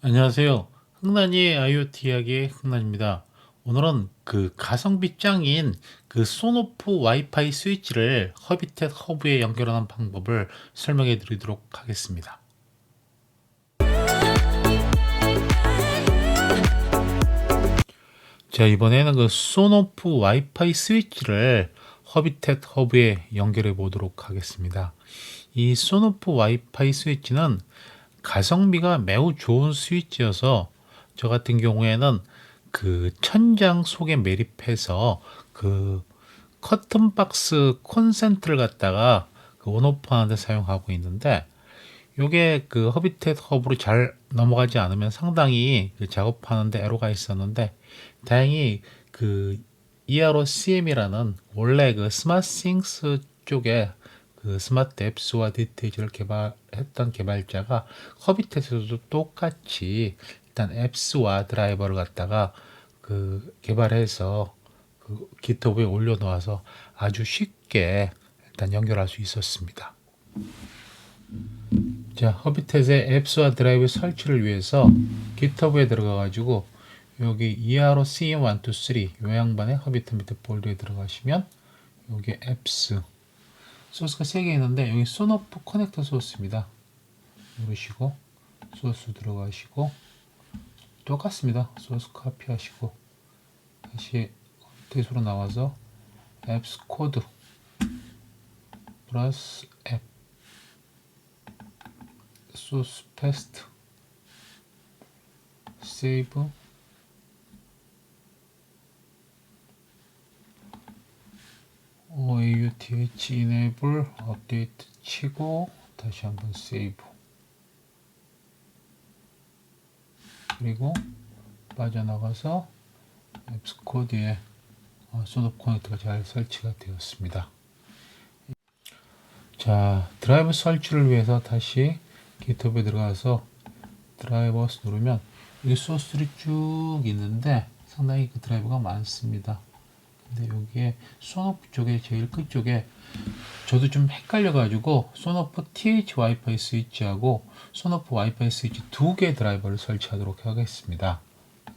안녕하세요. 흥난이의 IoT 이야기의 흥난입니다. 오늘은 그 가성비 짱인 그 소노프 와이파이 스위치를 허비텟 허브에 연결하는 방법을 설명해 드리도록 하겠습니다. 자, 이번에는 그 소노프 와이파이 스위치를 허비텟 허브에 연결해 보도록 하겠습니다. 이 소노프 와이파이 스위치는 가성비가 매우 좋은 스위치여서 저 같은 경우에는 그 천장 속에 매립해서 그 커튼 박스 콘센트를 갖다가 그 온오프 하는데 사용하고 있는데 요게 그 허비텟 허브로 잘 넘어가지 않으면 상당히 그 작업하는데 애로가 있었는데 다행히 그 EROCM이라는 원래 그 스마트싱스 쪽에 그 스마트 앱스와 디테이지를 개발했던 개발자가 허비텟에서도 똑같이 일단 앱스와 드라이버를 갖다가 그 개발해서 그 기터브에 올려놓아서 아주 쉽게 일단 연결할 수 있었습니다. 자, 허비텟의 앱스와 드라이브 설치를 위해서 기터브에 들어가 가지고 여기 ERO CM123 요양반의 허비텟 밑에 폴더에 들어가시면 여기 앱스 소스가 3개 있는데 여기 소노프 커넥터 소스입니다. 누르시고 소스 들어가시고 똑같습니다. 소스 카피하시고 다시 대수로 나와서 앱스 코드 플러스 앱 소스 패스트 세이브 OAuth enable 업데이트 치고 다시 한번 세이브 그리고 빠져나가서 앱스 코드에 소노 커넥터가 잘 설치가 되었습니다. 자 드라이브 설치를 위해서 다시 기톱에 들어가서 드라이버스 누르면 이 소스들이 쭉 있는데 상당히 그 드라이버가 많습니다. 근데 여기에 소노프 쪽에 제일 끝쪽에 저도 좀 헷갈려 가지고 소노프 TH 와이파이 스위치하고 소노프 와이파이 스위치 두 개 드라이버를 설치하도록 하겠습니다.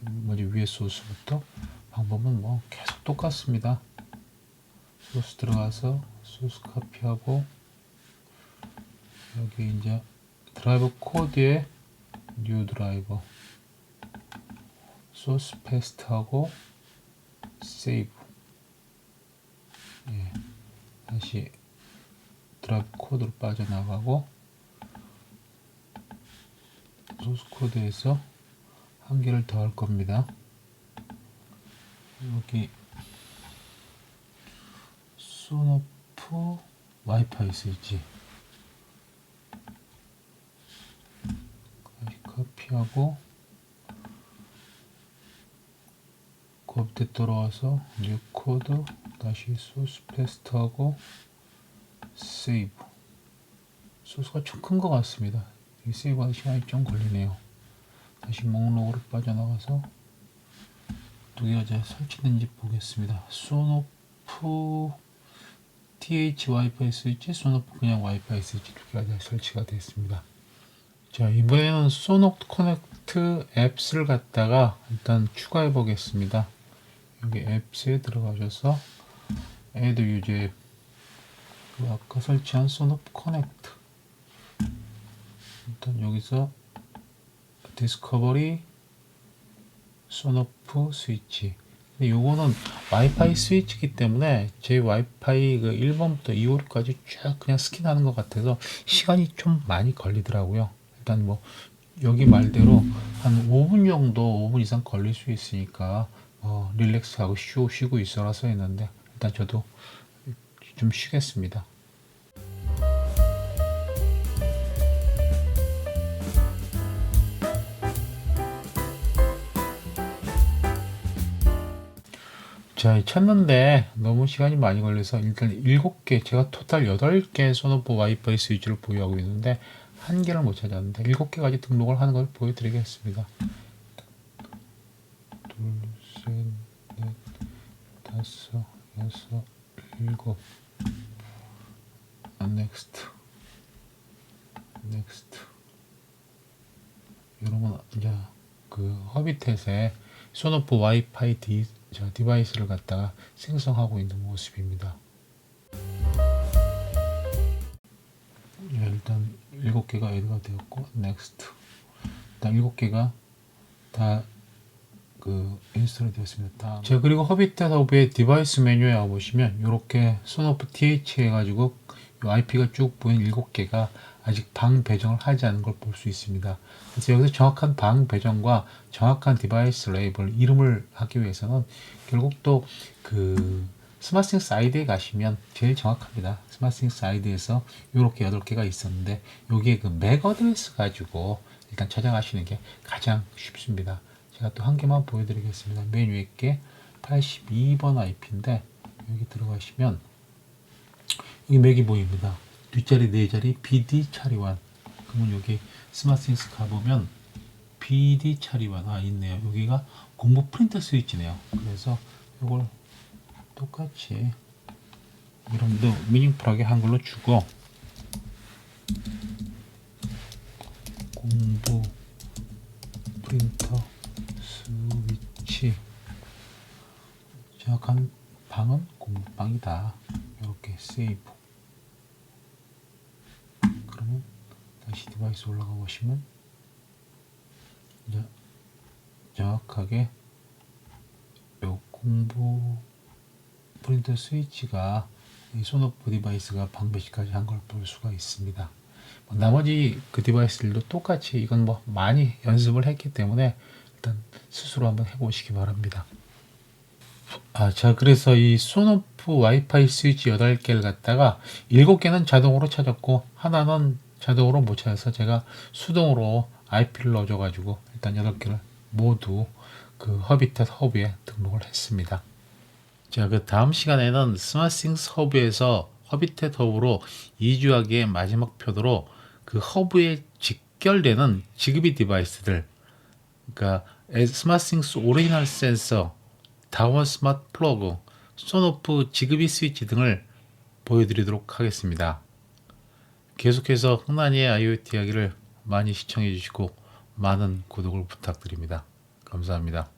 먼저 위에 소스부터 방법은 뭐 계속 똑같습니다. 소스 들어가서 소스 카피하고 여기 이제 드라이버 코드에 뉴 드라이버 소스 패스트하고 세이브 예, 다시 드라이브 코드로 빠져나가고 소스 코드에서 한 개를 더 할 겁니다. 여기 소노프 와이파이 스위치 다시 카피하고 그 밑에 돌아와서 뉴 코드 다시 소스 패스트하고 세이브. 소스가 좀 큰 것 같습니다. 이 세이브하는 시간이 좀 걸리네요. 다시 목록으로 빠져나가서 두 개가 잘 설치된지 보겠습니다. 소노프 TH 와이파이 스위치 소노프 그냥 와이파이 스위치 두 개가 잘 설치가 됐습니다. 자 이번에는 소노 커넥트 앱스를 갖다가 일단 추가해 보겠습니다. 여기 앱스에 들어가셔서 user 앱그 아까 설치한 소노프 커넥트. 일단 여기서 디스커버리 소노프 스위치. 근데 요거는 와이파이 스위치이기 때문에 제 와이파이 그 1번부터 2호까지 쭉 그냥 스킨하는 것 같아서 시간이 좀 많이 걸리더라고요. 일단 뭐 여기 말대로 한 5분 정도 5분 이상 걸릴 수 있으니까 어, 릴렉스하고 쉬고 쉬고 있어라서 했는데 일단 저도 좀 쉬겠습니다. 자, 찾는데 너무 시간이 많이 걸려서 일단 7개, 제가 토탈 8개 소노프 와이파이 스위치를 보유하고 있는데 한 개를 못 찾았는데 7개까지 등록을 하는 걸 보여드리겠습니다. 둘, 셋, 넷, 다섯, 여섯, 일곱. 넥스트. 넥스트. 여러분 이제 그 허비텟에 소노프 와이파이 디, 저 디바이스를 갖다가 생성하고 있는 모습입니다. 예, 일단 일곱 개가 애드가 되었고 넥스트 일단 일곱 개가 다 그 인스톨이 되었습니다. 다음. 자 그리고 허비텟 허브의 디바이스 메뉴에 와 보시면 이렇게 소노프 TH 해가지고 이 IP가 쭉 보이는 일곱 개가 아직 방 배정을 하지 않은 걸 볼 수 있습니다. 그래서 여기서 정확한 방 배정과 정확한 디바이스 레이블 이름을 하기 위해서는 결국 또 그 스마트싱 사이드에 가시면 제일 정확합니다. 스마트싱 사이드에서 이렇게 8개가 있었는데 여기에 그 맥 어드레스 가지고 일단 찾아가시는 게 가장 쉽습니다. 제가 또 한 개만 보여드리겠습니다. 맨 위에 게 82번 IP인데 여기 들어가시면 여기 맥이 보입니다. 뒷자리 네 자리 BD 차리완. 그러면 여기 스마트싱스 가보면 BD 차리완 아 있네요. 여기가 공부 프린터 스위치네요. 그래서 이걸 똑같이 이름도 미닝풀하게 한글로 주고 공부 프린터 스위치 정확한 방은 공부방이다. 이렇게 세이브. 그러면 다시 디바이스 올라가 보시면 정확하게 요 공부 프린터 스위치가 이 소노프 디바이스가 방배시까지 한 걸 볼 수가 있습니다. 뭐 나머지 그 디바이스들도 똑같이 이건 뭐 많이 연습을 했기 때문에 일단 스스로 한번 해보시기 바랍니다. 아, 자, 그래서 이 소노프 와이파이 스위치 8개를 갖다가 7개는 자동으로 찾았고, 하나는 자동으로 못 찾아서 제가 수동으로 IP를 넣어줘가지고, 일단 8개를 모두 그 허비텟 허브에 등록을 했습니다. 자, 그 다음 시간에는 스마싱스 허브에서 허비텟 허브로 이주하기의 마지막 표도로 그 허브에 직결되는 지급이 디바이스들, 그러니까 스마싱스 오리지널 센서, 다원 스마트 플러그, 소노프 지급이 스위치 등을 보여드리도록 하겠습니다. 계속해서 흥난이의 IoT 이야기를 많이 시청해 주시고 많은 구독을 부탁드립니다. 감사합니다.